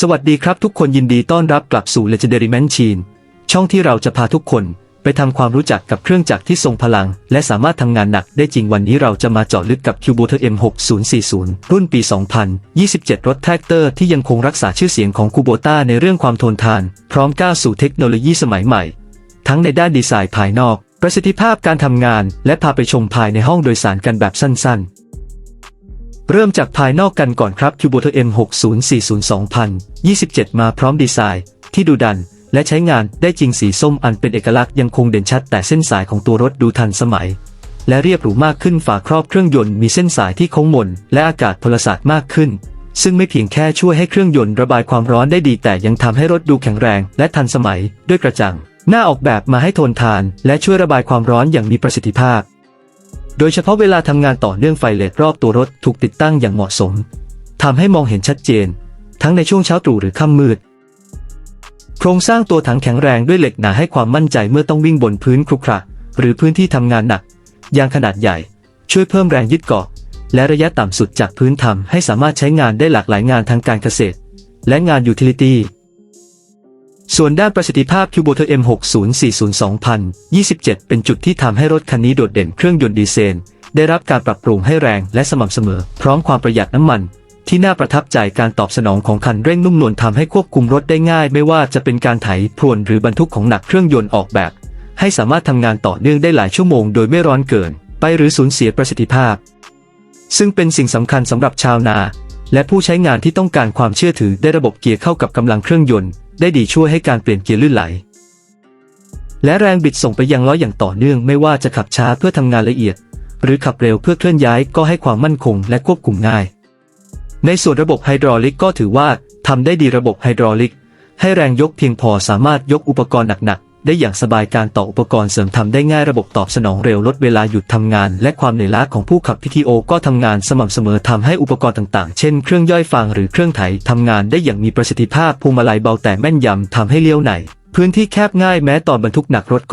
สวัสดีครับทุกคนยินดีต้อนรับกลับสู่ Legendary Machine ช่องที่เราจะพาทุกคนไปทำความรู้จักกับเครื่องจักรที่ทรงพลัง และสามารถทำงานหนักได้จริงวันนี้เราจะมาเจาะลึกกับ c u b o t e r M6040 รุ่นปี 2027 รถแท็กเตอร์ที่ยังคงรักษาชื่อเสียงของคูโบต้าในเรื่องความทนทาน พร้อมก้าวสู่เทคโนโลยีสมัยใหม่ ทั้งในด้านดีไซน์ภายนอก ประสิทธิภาพการทำงาน และพาไปชมภายในห้องโดยสารกันแบบสั้นๆ เริ่มจากภายนอกกันก่อนครับ c u b o t e r M6040 2027 มาพร้อมดีไซน์ ที่ดูดัน และใช้งานได้จริงสีส้มอันเป็นเอกลักษณ์ยังคงเด่นชัด แต่เส้นสายของตัวรถดูทันสมัย และเรียบหรูมากขึ้นฝาครอบเครื่องยนต์มีเส้นสายที่โค้งมน และอากาศพลศาสตร์มากขึ้น ซึ่งไม่เพียงแค่ช่วยให้เครื่องยนต์ระบายความร้อนได้ดีแต่ยังทำให้รถดูแข็งแรง และทันสมัยด้วยกระจัง หน้าออกแบบมาให้ทนทาน และช่วยระบายความร้อนอย่างมีประสิทธิภาพ โดยเฉพาะเวลาทำงานต่อเนื่องไฟเลดรอบตัวรถถูกติดตั้งอย่างเหมาะสมทำให้มองเห็นชัดเจน ทั้งในช่วงเช้าตรู่หรือค่ำมืด โครงสร้างตัวถังแข็งแรงด้วยเหล็กหนาให้ความมั่นใจเมื่อต้องวิ่งบนพื้นครุขระหรือพื้นที่ทำงานหนัก ยางขนาดใหญ่ ช่วยเพิ่มแรงยึดเกาะ และระยะต่ำสุดจากพื้นทำให้สามารถใช้งานได้หลากหลายงานทางการเกษตร และงานยูทิลิตี้ ส่วนด้านประสิทธิภาพ c u b o t e r M6040 2027 เป็นจุดที่ทำให้รถคันนี้โดดเด่นเครื่องยนต์ดีเซลได้รับการปรับปรุงให้แรงและสม่ำเสมอ พร้อมความประหยัดน้ำมัน ที่น่าประทับใจการตอบสนองของคันเร่งนุ่มนวลทำให้ควบคุมรถได้ง่าย ไม่ว่าจะเป็นการไถพรวนหรือบรรทุกของหนักเครื่องยนต์ออกแบบ ให้สามารถทำงานต่อเนื่องได้หลายชั่วโมงโดยไม่ร้อนเกิน ไปหรือสูญเสียประสิทธิภาพ ซึ่งเป็นสิ่งสำคัญสำหรับชาวนา และผู้ใช้งานที่ต้องการความเชื่อถือได้ระบบเกียร์เข้ากับกำลังเครื่องยนต์ ได้ดีช่วยให้การเปลี่ยนเกียร์ลื่นไหล และแรงบิดส่งไปยังล้ออย่างต่อเนื่องไม่ว่าจะขับช้าเพื่อทำงานละเอียด หรือขับเร็วเพื่อเคลื่อนย้ายก็ให้ความมั่นคงและควบคุมง่าย ในส่วนระบบไฮดรอลิกก็ถือว่าทำได้ดีระบบไฮดรอลิก ให้แรงยกเพียงพอสามารถยกอุปกรณ์หนักๆ ได้อย่างสบายการต่ออุปกรณ์เสริมทำได้ง่ายระบบตอบสนองเร็วลดเวลาหยุดทำงาน และความเหนื่อยล้าของผู้ขับพิทีโอก็ทำงานสม่ำเสมอทำให้อุปกรณ์ต่างๆ เช่นเครื่องย่อยฟางหรือเครื่องไถทำงานได้อย่างมีประสิทธิภาพภูมิลัยเบาแต่แม่นยำทำให้เลี้ยวไหน พื้นที่แคบง่ายแม้ตอนบรรทุกหนักรถก็